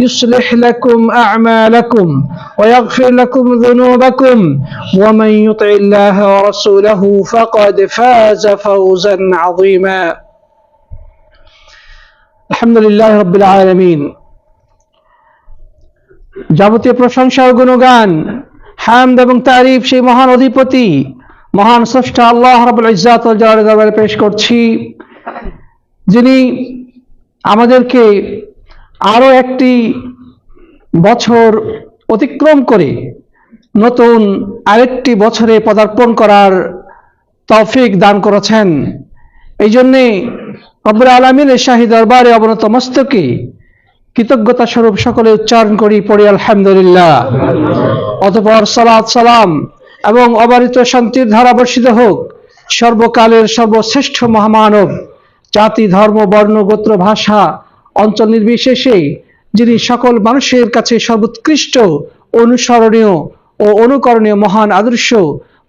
يصلح لكم أعمالكم ويغفر لكم ذنوبكم ومن يطع الله ورسوله فقد فاز فوزا عظيما الحمد لله رب العالمين যাবতীয় প্রশংসা ও গুণগান হামদ এবং তারিফ সেই মহান অধিপতি মহান স্রষ্টা আল্লাহ রাবুল ইজাত দরবারে পেশ করছি যিনি আমাদেরকে আরও একটি বছর অতিক্রম করে নতুন আরেকটি বছরে পদার্পণ করার তৌফিক দান করেছেন। এই জন্যে রব্বুল আলমিনের শাহী দরবারে অবনত মস্তকে কৃতজ্ঞতা স্বরূপ সকলে উচ্চারণ করি, পড়ি, আলহামদুলিল্লাহ। অতপর সালাত, সালাম এবং অবারিত শান্তির ধারা বর্ষিত হোক, সর্বকালের সর্বশ্রেষ্ঠ মহামানব, জাতি, ধর্ম, বর্ণ, গোত্র, ভাষা অঞ্চল নির্বিশেষে যিনি সকল মানুষের কাছে সর্বোৎকৃষ্ট, অনুসরণীয় ও অনুকরণীয় মহান আদর্শ,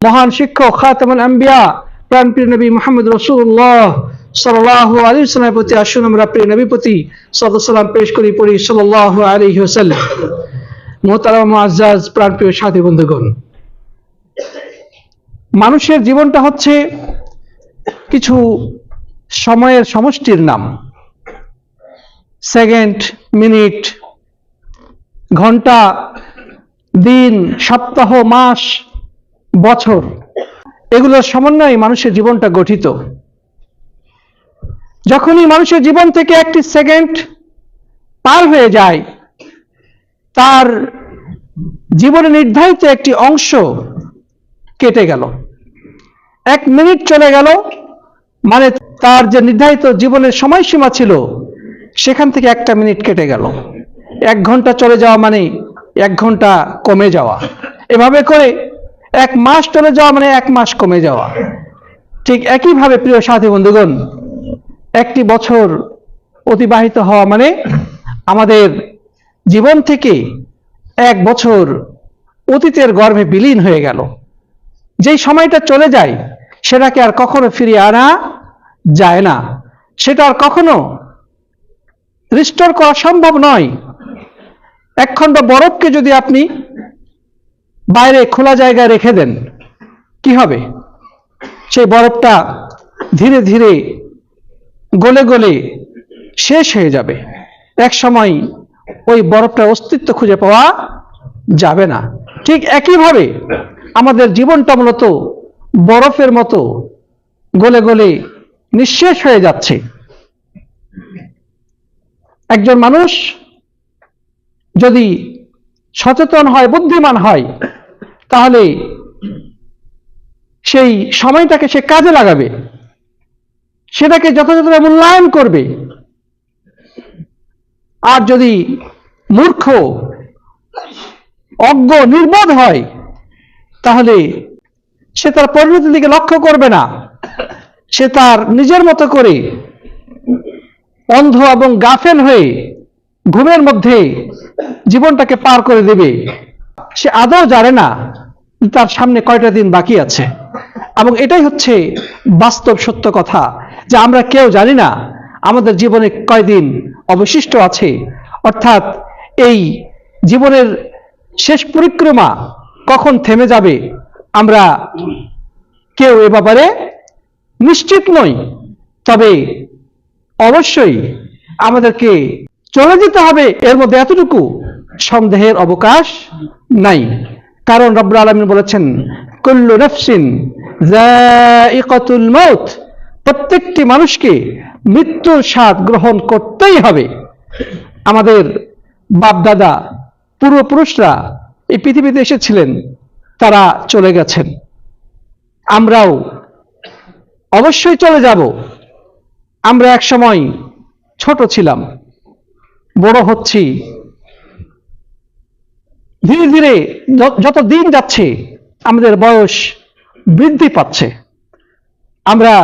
মহান শিক্ষক খাতামুল আম্বিয়া, প্রাণপ্রিয় নবী মোহাম্মদ রসুল্লাহ সাল্লাহ আলী সাল্লামের প্রতি আসুন, আমরা প্রিয় নবী প্রতি পেশ করি, পড়ি সাল্লাহ আলী হোসাল্লাম মোহতারাম আজাজ প্রাণপ্রিয় সাথী বন্ধুগণ, মানুষের জীবনটা হচ্ছে কিছু সময়ের সমষ্টির নাম। সেকেন্ড মিনিট, ঘণ্টা, দিন, সপ্তাহ, মাস, বছর। এগুলোর সমন্বয়ে মানুষের জীবনটা গঠিত। যখনই মানুষের জীবন থেকে একটি সেকেন্ড পার হয়ে যায়, তার জীবনে নির্ধারিত একটি অংশ কেটে গেল। এক মিনিট চলে গেল মানে তার যে নির্ধারিত জীবনের সময়সীমা ছিল সেখান থেকে একটা মিনিট কেটে গেল। এক ঘণ্টা চলে যাওয়া মানে এক ঘণ্টা কমে যাওয়া। এভাবে করে এক মাস চলে যাওয়া মানে এক মাস কমে যাওয়া। ঠিক একইভাবে প্রিয় সাথী বন্ধুগণ, একটি বছর অতিবাহিত হওয়া মানে আমাদের জীবন থেকে এক বছর অতীতের গর্ভে বিলীন হয়ে গেল। যেই সময়টা চলে যায়, সেটাকে আর কখনো ফিরিয়ে আনা যায় না। সেটা আর কখনো রিস্টোর করা সম্ভব নয়। একখণ্ড বরফকে যদি আপনি বাইরে খোলা জায়গায় রেখে দেন, কি হবে? সেই বরফটা ধীরে ধীরে গলে গলে শেষ হয়ে যাবে। এক সময় ওই বরফটার অস্তিত্ব খুঁজে পাওয়া যাবে না। ঠিক একইভাবে আমাদের জীবনটা মূলত বরফের মতো গলে গলে নিঃশেষ হয়ে যাচ্ছে। একজন মানুষ যদি সচেতন হয়, বুদ্ধিমান হয়, তাহলে সেই সময়টাকে সে কাজে লাগাবে। সেটাকে যথাযথ মূল্যায়ন করবে। আর যদি মূর্খ, অজ্ঞ, নির্বোধ হয়, তাহলে সে তার পরিণতির দিকে লক্ষ্য করবে না। সে তার নিজের মতো করে অন্ধ এবং গাফেল হয়ে ঘুমের মধ্যে জীবনটাকে পার করে দেবে। সে আদৌ জানে না তার সামনে কয়টা দিন বাকি আছে। এবং এটাই হচ্ছে বাস্তব সত্য কথা যে আমরা কেউ জানি না আমাদের জীবনে কয়দিন অবশিষ্ট আছে। অর্থাৎ এই জীবনের শেষ পরিক্রমা কখন থেমে যাবে আমরা কেউ এ ব্যাপারে নিশ্চিত নই। তবে অবশ্যই আমাদেরকে চলে যেতে হবে। এর মধ্যে এতটুকু সন্দেহের অবকাশ নাই। কারণ রব্বুল আলমিন বলেছেন, কুল্লু মউত। প্রত্যেকটি মানুষকে মৃত্যুর স্বাদ গ্রহণ করতেই হবে। আমাদের বাপদাদা, পূর্বপুরুষরা এই পৃথিবীতে এসেছিলেন, তারা চলে গেছেন। আমরাও অবশ্যই চলে যাব। আমরা এক সময় ছোট ছিলাম, বড় হচ্ছি। ধীরে ধীরে যত দিন যাচ্ছে, আমাদের বয়স বৃদ্ধি পাচ্ছে। আমরা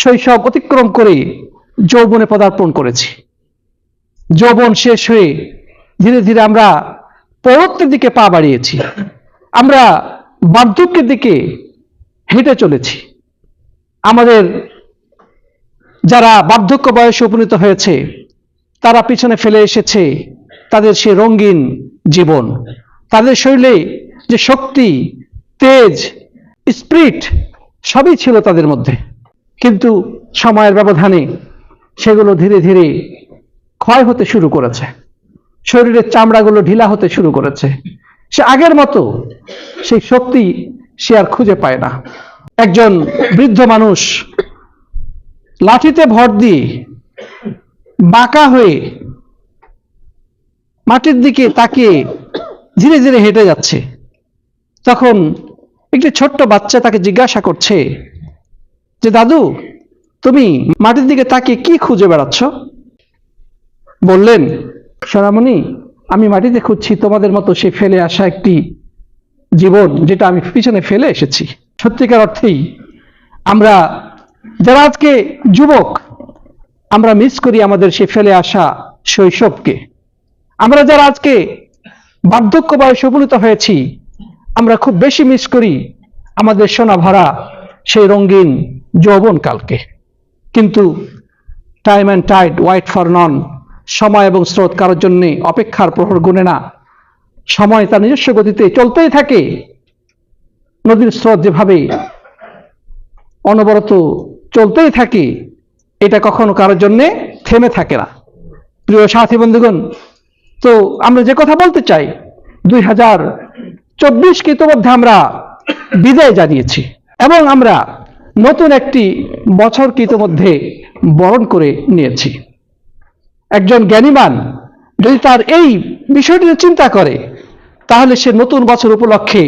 শৈশব অতিক্রম করে যৌবনে পদার্পণ করেছি। যৌবন শেষ হয়ে ধীরে ধীরে আমরা পরত্বের দিকে পা বাড়িয়েছি। আমরা বার্ধক্যের দিকে হেঁটে চলেছি। আমাদের যারা বার্ধক্য বয়সে উপনীত হয়েছে, তারা পিছনে ফেলে এসেছে তাদের সে রঙিন জীবন। তাদের শরীরে যে শক্তি, তেজ, স্প্রিট, সবই ছিল তাদের মধ্যে। কিন্তু সময়ের ব্যবধানে সেগুলো ধীরে ধীরে ক্ষয় হতে শুরু করেছে। শরীরের চামড়াগুলো ঢিলা হতে শুরু করেছে। সে আগের মতো সেই শক্তি সে আর খুঁজে পায় না। একজন বৃদ্ধ মানুষ লাঠিতে ভর দিয়ে বাঁকা হয়ে মাটির দিকে তাকিয়ে ধীরে ধীরে হেঁটে যাচ্ছে। তখন একটি ছোট্ট বাচ্চা তাকে জিজ্ঞাসা করছে, যে দাদু, তুমি মাটির দিকে তাকিয়ে কি খুঁজে বেড়াচ্ছ? বললেন, সোনামণি, আমি মাটিতে খুঁজছি তোমাদের মতো সে ফেলে আসা একটি জীবন যেটা আমি পিছনে ফেলে এসেছি। সত্যিকার অর্থেই আমরা যারা আজকে যুবক, আমরা মিস করি আমাদের সে ফেলে আসা শৈশবকে। আমরা যারা আজকে বার্ধক্য বয়সে উপনীত হয়েছি, আমরা খুব বেশি মিস করি আমাদের সোনা ভরা সেই রঙিন যৌবনকালকে কিন্তু time and tide wait for none সময় এবং স্রোত কারোর জন্যে অপেক্ষার প্রহর গুনে না। সময় তার নিজস্ব গতিতে চলতেই থাকে। নদীর স্রোত যেভাবে অনবরত চলতেই থাকে, এটা কখনো কারোর জন্যে থেমে থাকে না। প্রিয় সাথী বন্ধুগণ, তো আমরা যে কথা বলতে চাই, দুই হাজার চব্বিশকে ইতিমধ্যে আমরা বিদায় জানিয়েছি এবং আমরা নতুন একটি বছরকে ইতিমধ্যে বরণ করে নিয়েছি। একজন জ্ঞানীমান যদি তার এই বিষয়টি চিন্তা করে, তাহলে সে নতুন বছর উপলক্ষে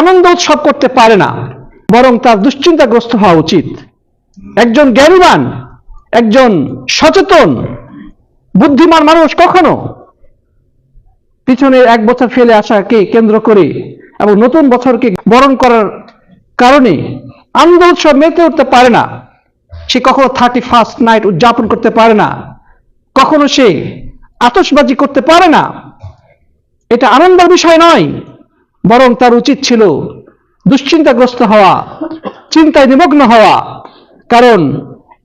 আনন্দ উৎসব করতে পারে না, বরং তার দুশ্চিন্তাগ্রস্ত হওয়া উচিত। একজন জ্ঞানীমান একজন সচেতন, বুদ্ধিমান মানুষ কখনো? পিছনের এক বছর ফেলে আসাকে কেন্দ্র করে এবং নতুন বছরকে বরণ করার কারণে আনন্দ উৎসব মেতে উঠতে পারে না। সে কখনো থার্টি ফার্স্ট নাইট উদযাপন করতে পারে না। কখনো সে আতশবাজি করতে পারে না। এটা আনন্দের বিষয় নয়, বরং তার উচিত ছিল দুশ্চিন্তাগ্রস্ত হওয়া, চিন্তায় নিমগ্ন হওয়া। কারণ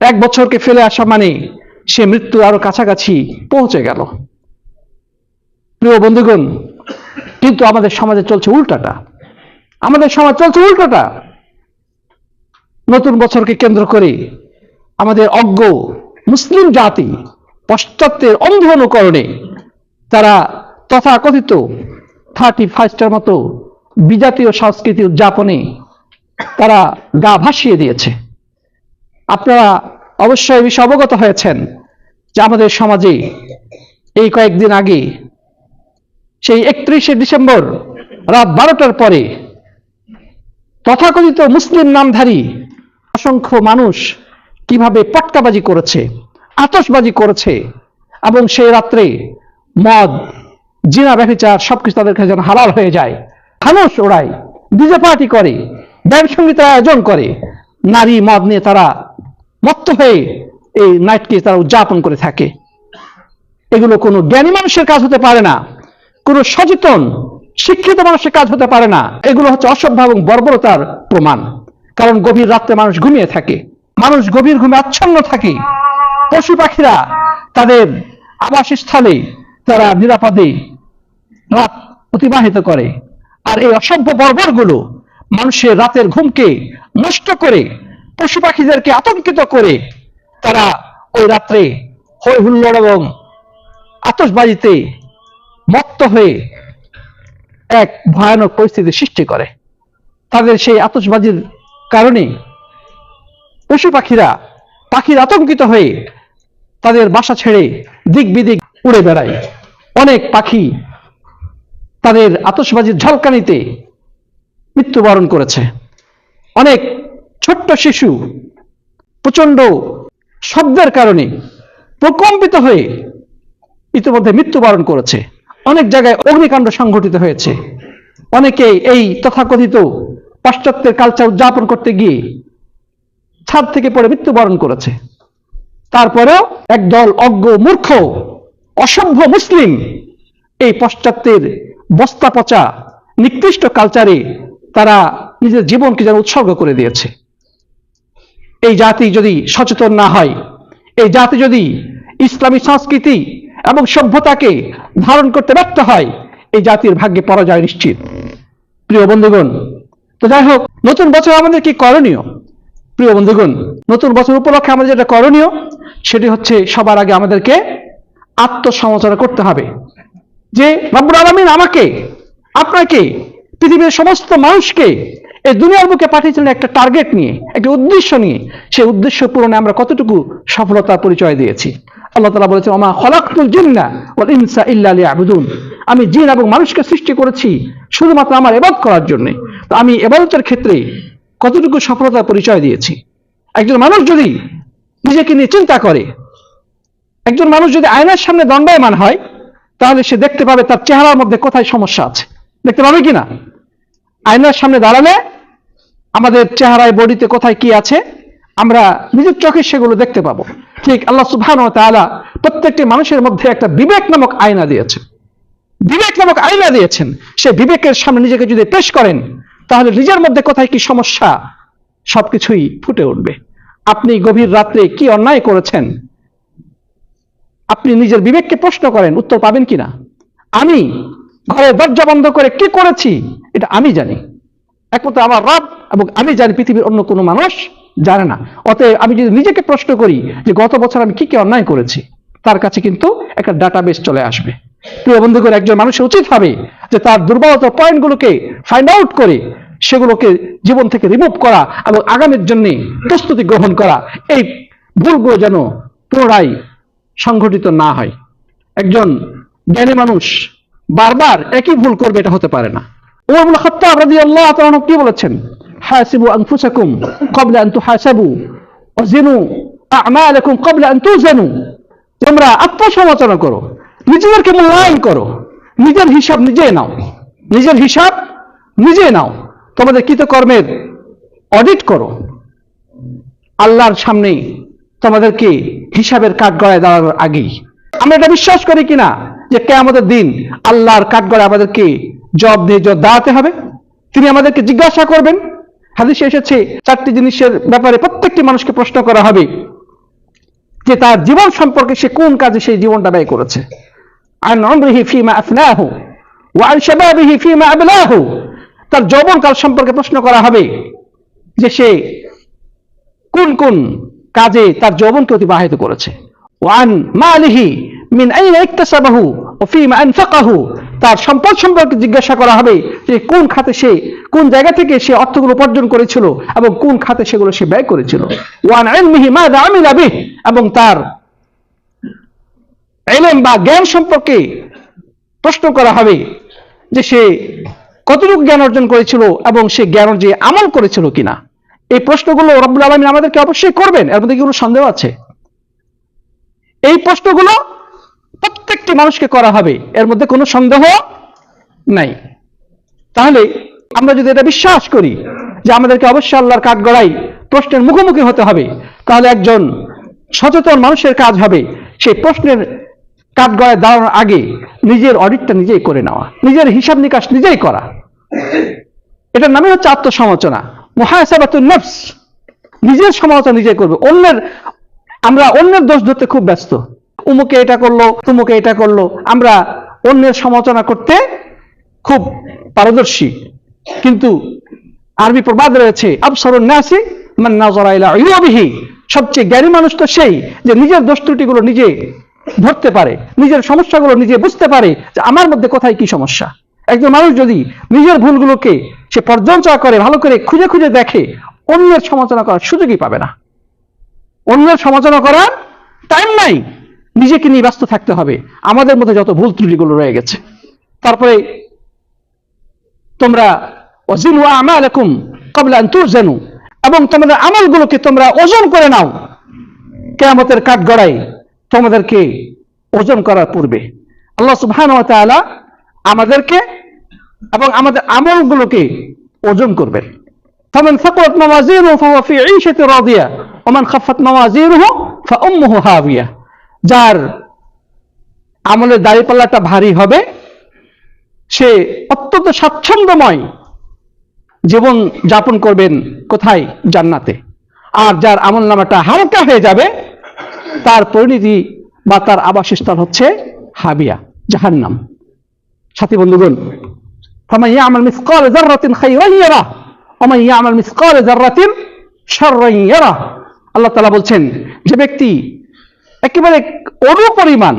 এক বছরকে ফেলে আসা মানে সে মৃত্যুর আরও কাছাকাছি পৌঁছে গেল। প্রিয় বন্ধুগণ, কিন্তু আমাদের সমাজে চলছে উল্টাটা। আমাদের সমাজ চলছে উল্টাটা। নতুন বছরকে কেন্দ্র করে আমাদের অজ্ঞ মুসলিম জাতি পাশ্চাত্যের অন্ধ অনুকরণে তারা তথাকথিত থার্টি ফার্স্টের মতো বিজাতীয় সংস্কৃতি উদযাপনে তারা গা ভাসিয়ে দিয়েছে। আপনারা অবশ্যই বিষয়ে অবগত হয়েছেন যে আমাদের সমাজে এই কয়েকদিন আগে, সেই একত্রিশে ডিসেম্বর রাত বারোটার পরে তথাকথিত মুসলিম নামধারী অসংখ্য মানুষ কীভাবে পটকাবাজি করেছে, আতশবাজি করেছে এবং সেই রাত্রে মদ, জিনা, ব্যভিচার সবকিছু তাদের কাছে যেন হালাল হয়ে যায়। খামোশ ওড়ায়, ডিজে পার্টি করে ব্যান্ড সঙ্গীতের আয়োজন করে, নারী মদ নিয়ে তারা মত্ত হয়ে এই নাইটকে তারা উদযাপন করে থাকে। এগুলো কোনো জ্ঞানী মানুষের কাজ হতে পারে না, কোনো সচেতন, শিক্ষিত মানুষের কাজ হতে পারে না। এগুলো হচ্ছে অসভ্য এবং বর্বরতার প্রমাণ। কারণ গভীর রাত্রে মানুষ ঘুমিয়ে থাকে। মানুষ গভীর ঘুমে আচ্ছন্ন থাকে। পশু পাখিরা তাদের আবাসস্থলে তারা নিরাপদে রাত অতিবাহিত করে। আর এই অসভ্য বর্বরগুলো মানুষের রাতের ঘুমকে নষ্ট করে পশু পাখিদেরকে আতঙ্কিত করে তারা ওই রাত্রে হই হুল্লোড় এবং আতসবাজিতে মত্ত হয়ে এক ভয়ানক পরিস্থিতি সৃষ্টি করে। তাদের সেই আতসবাজির কারণে পশু পাখিরা পাখির আতঙ্কিত হয়ে তাদের বাসা ছেড়ে দিক বিদিক উড়ে বেড়ায়। অনেক পাখি তাদের আতসবাজির ঝলকানিতে মৃত্যুবরণ করেছে। অনেক ছোট্ট শিশু প্রচণ্ড শব্দের কারণে প্রকম্পিত হয়ে ইতিমধ্যে মৃত্যুবরণ করেছে। অনেক জায়গায় অগ্নিকাণ্ড সংঘটিত হয়েছে। অনেকে এই তথাকথিত পাশ্চাত্যের কালচার উদযাপন করতে গিয়ে ছাদ থেকে পড়ে মৃত্যুবরণ করেছে। তারপরেও একদল অজ্ঞ মূর্খ, অসভ্য মুসলিম এই পাশ্চাত্যের বস্তা পচা নিকৃষ্ট কালচারে তারা নিজের জীবনকে যেন উৎসর্গ করে দিয়েছে। এই জাতি যদি সচেতন না হয়, এই জাতি যদি ইসলামী সংস্কৃতি এবং সভ্যতাকে ধারণ করতে ব্যর্থ হয়, এই জাতির ভাগ্যে পরাজয় নিশ্চিত। প্রিয় বন্ধুগণ, তো যাই হোক, নতুন বছর আমাদের কি করণীয়? প্রিয় বন্ধুগণ, নতুন বছর উপলক্ষে আমাদের যেটা করণীয়, সেটি হচ্ছে সবার আগে আমাদেরকে আত্মসমালোচনা করতে হবে। যে রব্বুল আলমিন আমাকে, আপনাকে, পৃথিবীর সমস্ত মানুষকে এই দুনিয়ার বুকে পাঠিয়েছিলেন একটা টার্গেট নিয়ে, একটা উদ্দেশ্য নিয়ে। সেই উদ্দেশ্য পূরণে আমরা কতটুকু সফলতার পরিচয় দিয়েছি? আল্লাহ তালা বলেছেন আমা খলাকুল জিন্না ওয়াল ইনসা ইল্লা লিয়াবুদুন। আমি জিন এবং মানুষকে সৃষ্টি করেছি শুধুমাত্র আমার এবাদ করার জন্য। তো আমি এবাদতের ক্ষেত্রে কতটুকু সফলতার পরিচয় দিয়েছি? একজন মানুষ যদি নিজেকে নিয়ে চিন্তা করে, একজন মানুষ যদি আয়নার সামনে দণ্ডায়মান হয়, তাহলে সে দেখতে পাবে তার চেহারার মধ্যে কোথায় সমস্যা আছে। দেখতে পাবে কিনা? আয়নার সামনে দাঁড়ালে আমাদের চেহারায়, বডিতে কোথায় কি আছে, আমরা নিজের চোখে সেগুলো দেখতে পাবো। ঠিক, আল্লাহ সুবহান ও তাআলা প্রত্যেকটি মানুষের মধ্যে একটা বিবেক নামক আয়না দিয়েছে বিবেক নামক আয়না দিয়েছেন। সে বিবেকের সামনে নিজেকে যদি পেশ করেন, তাহলে নিজের মধ্যে কোথায় কি সমস্যা, সবকিছুই ফুটে উঠবে। আপনি গভীর রাত্রে কি অন্যায় করেছেন? আপনি নিজের বিবেককে প্রশ্ন করেন, উত্তর পাবেন কিনা আমি ঘরের দরজা বন্ধ করে কি করেছি, এটা আমি জানি। একমাত্র আমার রব এবং আমি জানি পৃথিবীর অন্য কোনো মানুষ জানে না। অতএব আমি যদি নিজেকে প্রশ্ন করি যে গত বছর আমি কি কি অন্যায় করেছি, তার কাছে কিন্তু একটা ডাটাবেস চলে আসবে। প্রিয় বন্ধুগণ, একজন মানুষের উচিত হবে যে তার দুর্বলতার পয়েন্টগুলোকে ফাইন্ড আউট করে, সেগুলোকে জীবন থেকে রিমুভ করা এবং আগামীর জন্য প্রস্তুতি গ্রহণ করা। এই ভুলগুলো যেন পুনরায় সংঘটিত না হয়। একজন জ্ঞানী মানুষ বারবার একই ভুল করবে, এটা হতে পারে না। ওমর খাত্তাব রাদিয়াল্লাহু তাআলা কি বলেছেন? হাসিবু আনফুসাকুম ক্বাবলা আন তুহাসাবু ওয়াজিনু আ'মালাকুম ক্বাবলা আন তুজানু তোমরা আত্মসমালোচনা করো নিজেদেরকে মূল্যায়ন করো নিজের হিসাব নিজে নাও নিজের হিসাব নিজে নাও তোমাদের কৃতকর্মের অডিট করো আল্লাহর সামনে তোমাদেরকে হিসাবের কাঠগড়ায় দাঁড়ানোর আগেই। আমরা এটা বিশ্বাস করি কিনা যে কে আমাদের দিন আল্লাহর কাঠগড়ায় আমাদেরকে জব দিয়ে জব দাঁড়াতে হবে। তিনি আমাদেরকে জিজ্ঞাসা করবেন। হাদিসে এসেছে, চারটি জিনিসের ব্যাপারে প্রত্যেকটি মানুষকে প্রশ্ন করা হবে যে তার জীবন সম্পর্কে সে কোন কাজে সেই জীবনটা ব্যয় করেছে। আন উমরিহি ফিমা আফনাহু ওয়া আন শাবাবিহি ফিমা আবলাহু তার সম্পর্কে প্রশ্ন করা হবে যে সে কোন কোন কাজে তার যৌবনকে অতিবাহিত করেছে। ওয়ান মালিহি মিন আইনা ইকতাসাবাহু ওয়া ফিমা আনফাকাহু। তার সম্পদ সম্পর্কে জিজ্ঞাসা করা হবে যে কোন খাতে সে, কোন জায়গা থেকে সে অর্থগুলো উপার্জন করেছিল এবং কোন খাতে সেগুলো সে ব্যয় করেছিল। ওয়ান ইলমিহি মাযা আমিলা বিহ এবং তার এলেম বা জ্ঞান সম্পর্কে প্রশ্ন করা হবে যে সে কতটুকু জ্ঞান অর্জন করেছিল এবং সে জ্ঞান যে আমল করেছিল কিনা। এই প্রশ্নগুলো রব্বুল আলমিন আমাদেরকে অবশ্যই করবেন, এর মধ্যে কি কোনো সন্দেহ আছে? এই প্রশ্নগুলো প্রত্যেকটি মানুষকে করা হবে, এর মধ্যে কোনো সন্দেহ নাই। তাহলে আমরা যদি এটা বিশ্বাস করি যে আমাদেরকে অবশ্যই আল্লাহর কাঠগড়াই প্রশ্নের মুখোমুখি হতে হবে, তাহলে একজন সচেতন মানুষের কাজ হবে সেই প্রশ্নের কাঠগড়ায় দাঁড়ানোর আগে নিজের অডিটটা নিজেই করে নেওয়া, নিজের হিসাব নিকাশ নিজেই করা। এটার নামে হচ্ছে আত্মসমালোচনা। মহাসাবাতুল নিজের সমালোচনা নিজে করবে। অন্যের, আমরা অন্যের দোষ ধরতে খুব ব্যস্ত। উমুকে এটা করল, তুমুকে এটা করল। আমরা অন্যের সমালোচনা করতে খুব পারদর্শী। কিন্তু আরবি প্রবাদ রয়েছে, আবসরুন নাসি মান সবচেয়ে জ্ঞানী মানুষ তো সেই যে নিজের দোষ ত্রুটিগুলো নিজে ধরতে পারে, নিজের সমস্যাগুলো নিজে বুঝতে পারে যে আমার মধ্যে কোথায় কি সমস্যা। একজন মানুষ যদি নিজের ভুলগুলোকে সে পর্যালোচনা করে, ভালো করে খুঁজে খুঁজে দেখে, অন্যের সমালোচনা করার সুযোগই পাবে না। অন্যের সমালোচনা করার টাইম নাই। নিজেকে নিয়ে ব্যস্ত থাকতে হবে। আমাদের মধ্যে যত ভুল ত্রুটিগুলো রয়ে গেছে। তারপরে, তোমরা অজিল ওয়া আমা আলাকুম কবলা জানু এবং তোমাদের আমলগুলোকে তোমরা ওজন করে নাও। কেয়ামতের কাঠগড়াই তোমাদেরকে ওজন করার পূর্বে আল্লাহ সুবহান তালা আমাদেরকে এবং আমাদের আমলগুলোকে ওজন করবেন। ফমন ফকুরত মাওয়াজিরু ফাহুয়া ফি ঈশাতি রাদিয়া ওমান খাফাত মাওয়াজিরুহু ফাউম্মুহু হাবিয়া। যার আমলের দাড়িপাল্লাটা ভারী হবে সে অত্যন্ত স্বাচ্ছন্দ্যময় জীবন যাপন করবেন কোথায় জান্নাতে আর যার আমল নামাটা হালকা হয়ে যাবে তার পরিণতি বা তার আবাসস্থল হচ্ছে হাবিয়া জাহান্নাম সাথী বন্ধুগণ فمن يعمل مثقال ذرة خيرا يره ومن يعمل مثقال ذرة شرا يره আল্লাহ তাআলা বলছেন যে ব্যক্তি একেবারে অনু পরিমাণ,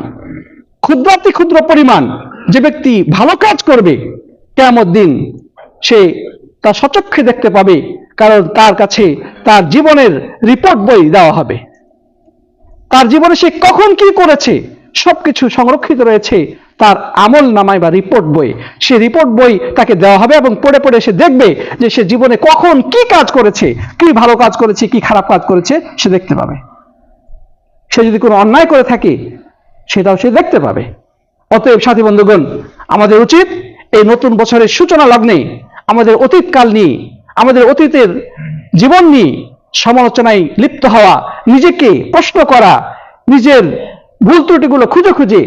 ক্ষুদ্রাতি ক্ষুদ্র পরিমাণ যে ব্যক্তি ভালো কাজ করবে কেমন দিন সে তার সচক্ষে দেখতে পাবে, কারণ তার কাছে তার জীবনের রিপোর্ট বই দেওয়া হবে। তার জীবনে সে কখন কি করেছে, সবকিছু সংরক্ষিত রয়েছে, তার আমল নামায় বা রিপোর্ট বই। সে রিপোর্ট বই তাকে দেওয়া হবে এবং পড়ে পড়ে সে দেখবে যে সে জীবনে কখন কি কাজ করেছে, কি ভালো কাজ করেছে, কি খারাপ কাজ করেছে, সে দেখতে পাবে। সে যদি কোনো অন্যায় করে থাকে, সেটাও সে দেখতে পাবে। অতএব সাথী বন্ধুগণ, আমাদের উচিত এই নতুন বছরের সূচনা লগ্নে, আমাদের অতীতকাল নিয়ে, আমাদের অতীতের জীবন নিয়ে সমালোচনায় লিপ্ত হওয়া, নিজেকে প্রশ্ন করা, নিজের ভুল ত্রুটিগুলো খুঁজে খুঁজে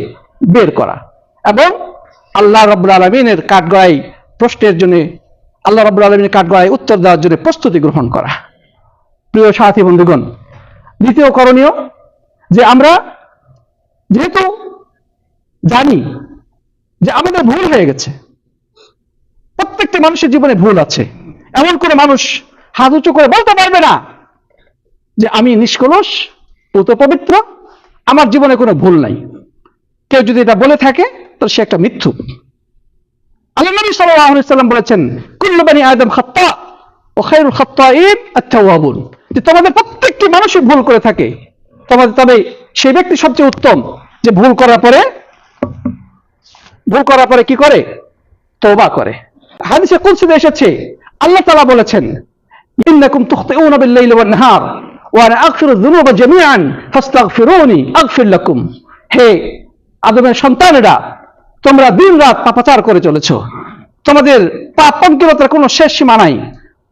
বের করা। এবং আল্লাহ রব্বুল আলমিনের কাঠগড়াই প্রশ্নের জন্য, আল্লাহ রব্বুল আলমিনের কাঠগড়ায় উত্তর দেওয়ার জন্য প্রস্তুতি গ্রহণ করা। প্রিয় সাথী বন্ধুগণ, দ্বিতীয় করণীয় যে আমরা যেহেতু জানি যে আমাদের ভুল হয়ে গেছে, প্রত্যেকটা মানুষের জীবনে ভুল আছে। এমন করে মানুষ হাত উঁচু করে বলতে পারবে না যে আমি নিষ্কলস পুত পবিত্র, আমার জীবনে কোনো ভুল নাই। কেউ যদি এটা বলে থাকে তাহলে সে একটা মিথ্যুক আল্লাহ নবী সাল্লাম বলেছেন, কুল্লু বানি আদম খাত্তা, ও আত-তাওয়াবুন। যে তোমাদের প্রত্যেকটি মানুষই ভুল করে থাকে। তবে সেই ব্যক্তি সবচেয়ে উত্তম যে ভুল করার পরে, ভুল করার পরে কি করে? তওবা করে। হাদিসে কুলসিতে এসেছে, আল্লাহ তাআলা বলেছেন হে আদমের সন্তানেরা, তোমরা দিন রাত পাপাচার করে চলেছো। তোমাদের পাপ পঙ্কিলতার কোনো শেষ সীমা নাই।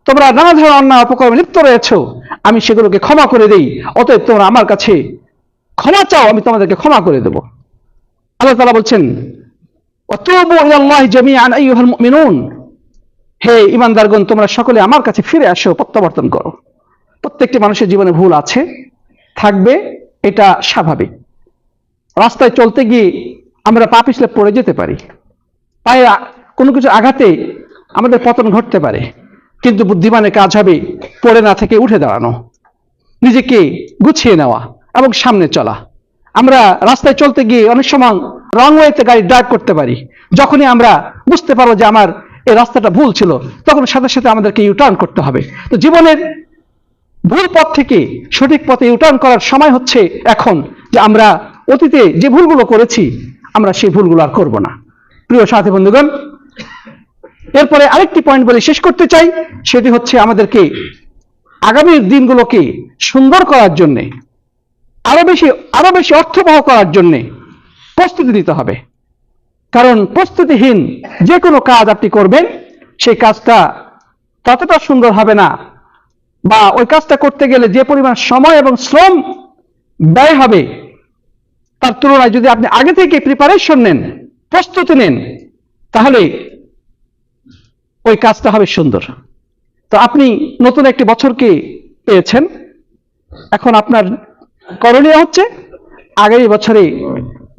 তোমরা নানা ধরনের অন্যায় অপকর্মে লিপ্ত রয়েছো। আমি সেগুলোকে ক্ষমা করে দেই। অতএব তোমরা আমার কাছে ক্ষমা চাও, আমি তোমাদেরকে ক্ষমা করে দেব। আল্লাহ তাআলা বলছেন হে ইমানদারগণ তোমরা সকলে আমার কাছে ফিরে আসো, প্রত্যাবর্তন করো। প্রত্যেকটি মানুষের জীবনে ভুল আছে, থাকবে, এটা স্বাভাবিক। রাস্তায় চলতে গিয়ে আমরা পা পিছলে পড়ে যেতে পারি। পায়ে কোনো কিছু আঘাতে আমাদের পতন ঘটতে পারে। কিন্তু বুদ্ধিমানের কাজ হবে পড়ে না থেকে উঠে দাঁড়ানো। নিজেকে গুছিয়ে নেওয়া এবং সামনে চলা। আমরা রাস্তায় চলতে গিয়ে অনেক সময় রং ওয়েতে গাড়ি ড্রাইভ করতে পারি। যখনই আমরা বুঝতে পারব যে আমার এই রাস্তাটা ভুল ছিল, তখন সাথে সাথে আমাদেরকে ইউটার্ন করতে হবে। তো জীবনের ভুল পথ থেকে সঠিক পথে ইউটার্ন করার সময় হচ্ছে এখন যে আমরা অতীতে যে ভুলগুলো করেছি, আমরা সেই ভুলগুলো আর করব না। প্রিয় সাথী বন্ধুগণ এরপরে আরেকটি পয়েন্ট বলে, শেষ করতে চাই, সেটি হচ্ছে আমাদেরকে আগামীর দিনগুলোকে সুন্দর করার জন্যে, আরও বেশি আরও বেশি অর্থবহ করার জন্যে প্রস্তুতি দিতে হবে। কারণ প্রস্তুতিহীন যে কোনো কাজ আপনি করবেন, সেই কাজটা ততটা সুন্দর হবে না। বা ওই কাজটা করতে গেলে যে পরিমাণ সময় এবং শ্রম ব্যয় হবে, তার তুলনায় যদি আপনি আগে থেকে প্রিপারেশন নেন, প্রস্তুতি নেন, তাহলে ওই কাজটা হবে সুন্দর। তো আপনি নতুন একটি বছরকে পেয়েছেন? এখন আপনার করণীয় হচ্ছে আগামী বছরে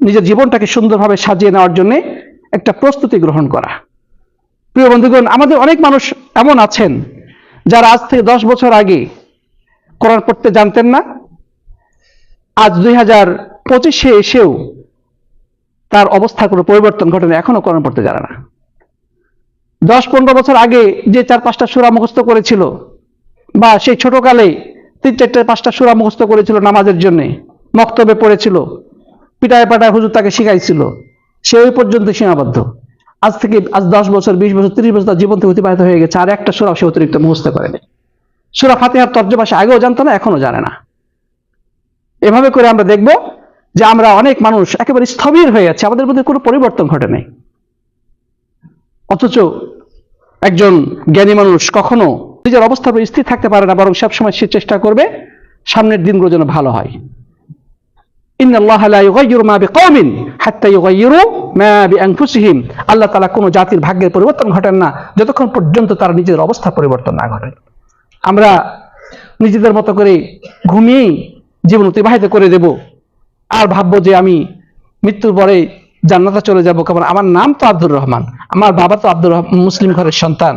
নিজের জীবনটাকে সুন্দরভাবে সাজিয়ে নেওয়ার জন্য একটা প্রস্তুতি গ্রহণ করা। প্রিয় বন্ধুগণ, আমাদের অনেক মানুষ এমন আছেন যারা আজ থেকে দশ বছর আগে কোরআন পড়তে জানতেন না। আজ দুই হাজার পঁচিশে এসেও তার অবস্থা কোনো পরিবর্তন ঘটেনি, এখনও কোরআন পড়তে জানে না। দশ পনেরো বছর আগে যে চার পাঁচটা সুরা মুখস্থ করেছিল, বা সেই ছোটকালে তিন চারটে পাঁচটা সুরা মুখস্থ করেছিল নামাজের জন্য, মক্তবে পড়েছিল, পিটায় পাটায় হুজুর তাকে শিখাইছিল, সে ওই পর্যন্ত সীমাবদ্ধ আজ থেকে, আজ দশ বছর, বিশ বছর, তিরিশ বছর তার জীবন থেকে অতিবাহিত হয়ে গেছে, আর একটা সুরা সে অতিরিক্ত মুখস্থ করেনি। সুরা ফাতিহার তর্জমা সে আগেও জানতো না এখনও জানে না। এভাবে করে আমরা দেখব যে আমরা অনেক মানুষ একেবারে স্থবির হয়ে যাচ্ছে, আমাদের মধ্যে কোনো পরিবর্তন ঘটে নাই। অথচ একজন জ্ঞানী মানুষ কখনো নিজের অবস্থার উপর স্থির থাকতে পারে না, বরং সবসময় সে চেষ্টা করবে সামনের দিনগুলো যেন ভালো হয়। আল্লাহ লা ইউগাইয়িরু মা বিকওমিন হাত্তা ইউগাইয়িরু মা বিআনফুসিহিম। আল্লাহ তাআলা কোনো জাতির ভাগ্যের পরিবর্তন ঘটেন না, যতক্ষণ পর্যন্ত তারা নিজের অবস্থা পরিবর্তন না ঘটে। আমরা নিজেদের মতো করে ঘুমিয়েই জীবন অতিবাহিত করে দেব। আর ভাববো যে আমি মৃত্যুর পরে জান্নাতে চলে যাব কারণ আমার নাম তো আব্দুর রহমান, আমার বাবা তো আব্দুর মুসলিম ঘরের সন্তান।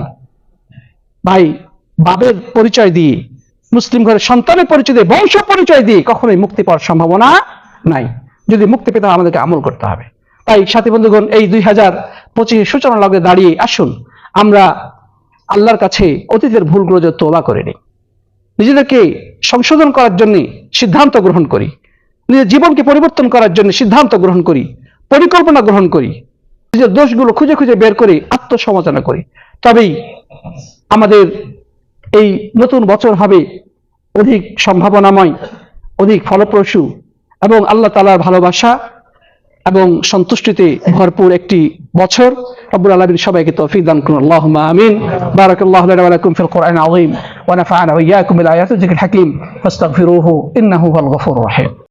ভাই বাবের পরিচয় দিয়ে মুসলিম ঘরের সন্তানের পরিচয় দিয়ে বংশ পরিচয় দিয়ে কখনোই মুক্তি পাওয়ার সম্ভাবনা নাই। যদি মুক্তি পেতে আমাদেরকে আমল করতে হবে। তাই সাথী বন্ধুগণ, এই দুই হাজার পঁচিশে সূচনা লগ্নে দাঁড়িয়ে আসুন। আমরা আল্লাহর কাছে অতীতের ভুলগুলো যে তোবা করে নিই। নিজেদেরকে সংশোধন করার জন্য সিদ্ধান্ত গ্রহণ করি। নিজের জীবনকে পরিবর্তন করার জন্য সিদ্ধান্ত গ্রহণ করি। পরিকল্পনা গ্রহণ করি, নিজের দোষগুলো খুঁজে খুঁজে বের করে, আত্মসমালোচনা করি। তবেই আমাদের এই নতুন বছর হবে অধিক সম্ভাবনাময়, অধিক ফলপ্রসূ এবং আল্লাহ তালার ভালোবাসা এবং সন্তুষ্টিতে ভরপুর একটি বছর। রব্বুল আলামিন সবাইকে তৌফিক দান করুন। আল্লাহুম্মা আমিন। বারাকাল্লাহু লানা ওয়া ফিল কোরআন আযীম। ওয়া নাফা'না ওয়া ইয়্যাকুম বিল আয়াতিল যিকিল হাকীম। ফাস্তাগফিরুহু ইন্নাহু হুয়াল গফুরুর রহিম।